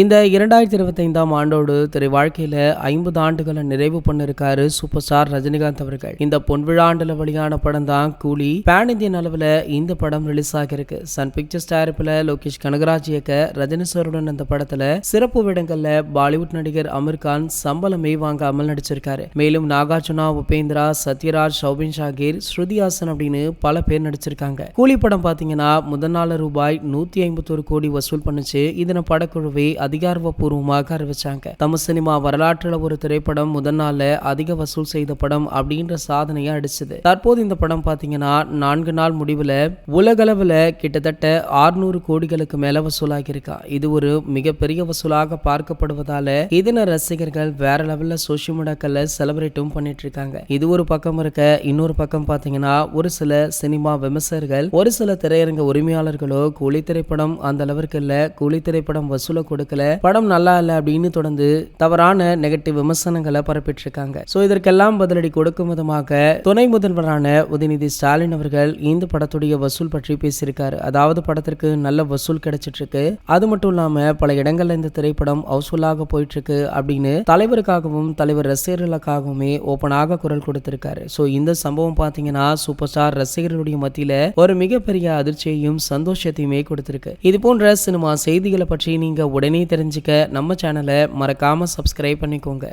இந்த இரண்டாயிரத்தி இருபத்தைந்தாம் ஆண்டோடு திரை வாழ்க்கையில ஐம்பது ஆண்டுகளை நிறைவு பண்ணிருக்காரு சூப்பர் ஸ்டார் ரஜினிகாந்த் அவர்கள். இந்த பொன்விழாண்டுல வெளியான படம் தான் கூலி. பேன் இந்தியன் அளவுல இந்த படம் ரிலீஸ் ஆகியிருக்கு. சன் பிக்சர்ஸ் தயாரிப்பில் லோகேஷ் கனகராஜ் இயக்க ரஜினி சாருடன் இந்த படத்துல சிறப்பு விடங்கள்ல பாலிவுட் நடிகர் அமீர் கான் சம்பளமே வாங்காமல் நடிச்சிருக்காரு. மேலும் நாகார்ஜுனா உபேந்திரா சத்யராஜ் சௌபின் ஷாகிர் ஸ்ருதி ஹாசன் அப்படின்னு பல பேர் நடிச்சிருக்காங்க. கூலி படம் பாத்தீங்கன்னா முதல் நாள் ரூபாய் நூத்தி ஐம்பத்தொரு கோடி வசூல் பண்ணுச்சு. இதன படக்குழுவை அதிகாரப்பூர்வமாக அறிவிச்சாங்க. தமிழ் சினிமா வரலாற்றுல ஒரு திரைப்படம் முதல் நாள்ல அதிக வசூல் செய்த படம் அப்படின்ற சாதனையை அடிச்சது. தற்போது இந்த படம் பாத்தீங்கன்னா நான்கு நாள் முடிவுல உலகளவுல கிட்டத்தட்ட 600 கோடிகளுக்கு மேல வசூலாகி இருக்கா இது ஒரு மிகப்பெரிய வசூலாக பார்க்கப்படுவதால இதன ரசிகர்கள் வேற லெவல்ல சோசியல் மீடியாக்கள்ல செலிப்ரேட்டும் பண்ணிட்டு இருக்காங்க இது ஒரு பக்கம் இருக்க இன்னொரு பக்கம் பாத்தீங்கன்னா ஒரு சில சினிமா விமர்சகர்கள் ஒரு சில திரையரங்க உரிமையாளர்களோ கூலி திரைப்படம் அந்த அளவிற்கு இல்ல கூலி திரைப்படம் வசூலை கொடுக்கல படம் நல்லா இல்லை அப்படின்னு தொடர்ந்து தவறான நெகட்டிவ் விமர்சனங்களை பரப்பிட்டு இருக்காங்க இதற்கெல்லாம் பதிலடி கொடுக்கும் விதமாக துணை முதல்வரான உதயநிதி ஸ்டாலின் அவர்கள் இந்த படத்துடைய வசூல் பற்றி பேசியிருக்காரு. அதாவது படத்திற்கு நல்ல வசூல் கிடைச்சிட்டு இருக்கு அது மட்டும் இல்லாம பல இடங்கள்ல இந்த திரைப்படம் ஹவுஸ்ஃபுல்லாக போயிட்டு இருக்கு அப்படின்னு தலைவருக்காகவும் தலைவர் ரசிகர்களுக்காகவுமே ஓப்பனாக குரல் கொடுத்திருக்காரு. சோ இந்த சம்பவம் பாத்தீங்கன்னா சூப்பர் ஸ்டார் ரசிகர்களுடைய மத்தியில ஒரு மிகப்பெரிய அதிர்ச்சியையும் சந்தோஷத்தையுமே கொடுத்திருக்கு. இது போன்ற சினிமா செய்திகளை பற்றி நீங்க உடனே தெரிஞ்சுக்க நம்ம சேனலை மறக்காமல் சப்ஸ்கிரைப் பண்ணிக்கோங்க.